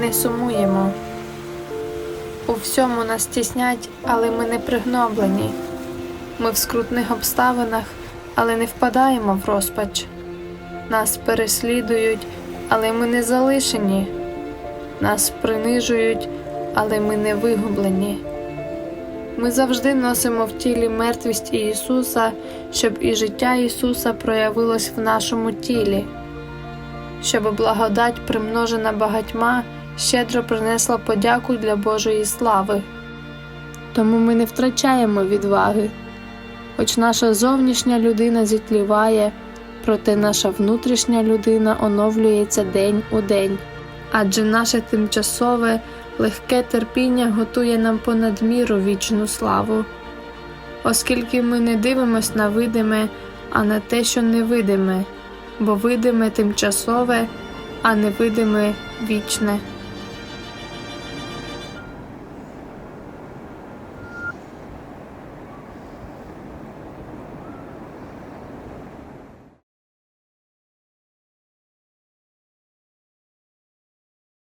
не сумуємо. У всьому нас тіснять, але ми не пригноблені. Ми в скрутних обставинах, але не впадаємо в розпач. Нас переслідують, але ми не залишені. Нас принижують, але ми не вигублені. Ми завжди носимо в тілі мертвість Ісуса, щоб і життя Ісуса проявилось в нашому тілі, щоб благодать, примножена багатьма, щедро принесла подяку для Божої слави. Тому ми не втрачаємо відваги, хоч наша зовнішня людина зітліває, проте наша внутрішня людина оновлюється день у день, адже наше тимчасове легке терпіння готує нам понад міру вічну славу. Оскільки ми не дивимось на видиме, а на те, що невидиме, бо видиме тимчасове, а невидиме вічне.